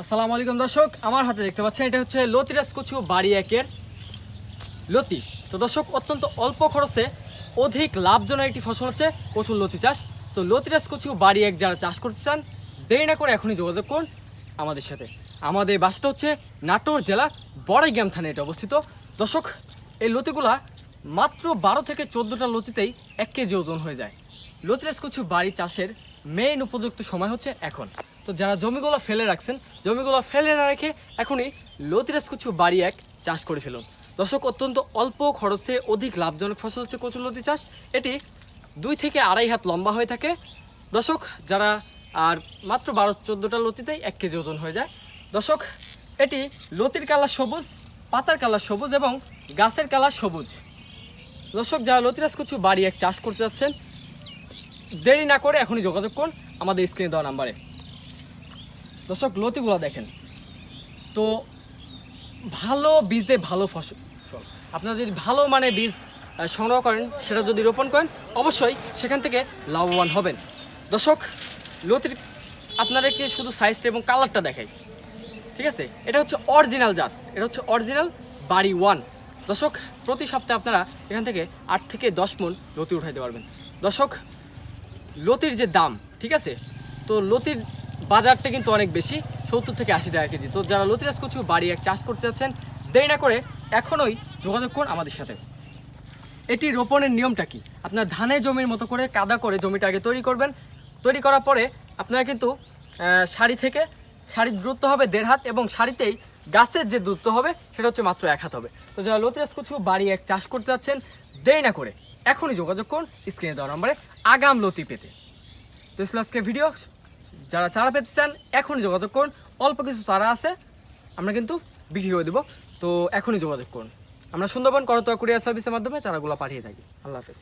আসসালামু আলাইকুম দর্শক, আমার হাতে দেখতে পাচ্ছেন এটা হচ্ছে লতিরাজ কচু বাড়ি একের লতি। তো দর্শক, অত্যন্ত অল্প খরচে অধিক লাভজনক একটি ফসল হচ্ছে কচুর লতি চাষ। তো লতিরাজ কচু বাড়ি এক যারা চাষ করতে চান, দেরি না করে এখনই যোগাযোগ করুন আমাদের সাথে। আমাদের বাসটা হচ্ছে নাটোর জেলার বড়াইগ্রাম থানায় এটা অবস্থিত। দর্শক, এই লতিগুলা মাত্র বারো থেকে চোদ্দোটা লতিতেই এক কেজি ওজন হয়ে যায়। লতিরাজ কচু বাড়ি চাষের মেইন উপযুক্ত সময় হচ্ছে এখন। তো যারা জমিগুলো ফেলে রাখছেন, জমিগুলো ফেলে না রেখে এখনই লতিরাজ কচু বাড়ি এক চাষ করে ফেলুন। দর্শক, অত্যন্ত অল্প খরচে অধিক লাভজনক ফসল হচ্ছে কচুলতি চাষ। এটি দুই থেকে আড়াই হাত লম্বা হয়ে থাকে। দর্শক, যারা আর মাত্র বারো চোদ্দোটা লতিতেই এক কেজি ওজন হয়ে যায়। দর্শক, এটি লতির কালার সবুজ, পাতার কালার সবুজ এবং গাছের কালার সবুজ। দর্শক, যারা লতিরাজ কচু বাড়ি এক চাষ করতে যাচ্ছেন, দেরি না করে এখনই যোগাযোগ করুন। আমাদের স্ক্রিনে দেওয়া নাম্বারে। দর্শক, লতিগুলো দেখেন। তো ভালো বীজে ভালো ফসল। আপনারা যদি ভালো মানে বীজ সংগ্রহ করেন, সেটা যদি রোপণ করেন, অবশ্যই সেখান থেকে লাভবান হবেন। দর্শক, লতির আপনাদেরকে শুধু সাইজটা এবং কালারটা দেখাই। ঠিক আছে? এটা হচ্ছে অরিজিনাল জাত। এটা হচ্ছে অরিজিনাল বাড়ি ওয়ান। দর্শক, প্রতি সপ্তাহে আপনারা এখান থেকে আট থেকে দশ মন লতি উঠাইতে পারবেন। দর্শক, লতির যে দাম, ঠিক আছে? তো লতির বাজারটা কিন্তু অনেক বেশি, সত্তর থেকে আশি টাকা কেজি। তো যারা লতিরাজ কচু বাড়ি এক চাষ করতে যাচ্ছেন, দেরি না করে এখনই যোগাযোগ করুন আমাদের সাথে। এটি রোপণের নিয়মটা কি? আপনার ধানের জমির মতো করে কাদা করে জমিটা আগে তৈরি করবেন। তৈরি করার পরে আপনারা কিন্তু সারি থেকে সারির দূরত্ব হবে দেড় হাত এবং সারিতেই গাছের যে দূরত্ব হবে, সেটা হচ্ছে মাত্র এক হাত হবে। তো যারা লতিরাজ কচু বাড়ি এক চাষ করতে যাচ্ছেন, দেরি না করে এখনই যোগাযোগ করুন স্ক্রিনে দেওয়া নম্বরে আগাম লতি পেতে। তো আজকে ভিডিও। যারা চারা পেতে চান, এখনই যোগাযোগ করুন। অল্প কিছু চারা আছে, আমরা কিন্তু বিক্রি করে দেবো। তো এখনই যোগাযোগ করুন। আমরা সুন্দরবন করতোয়া কুরিয়ার সার্ভিসের মাধ্যমে চারাগুলো পাঠিয়ে থাকি। আল্লাহ হাফেজ।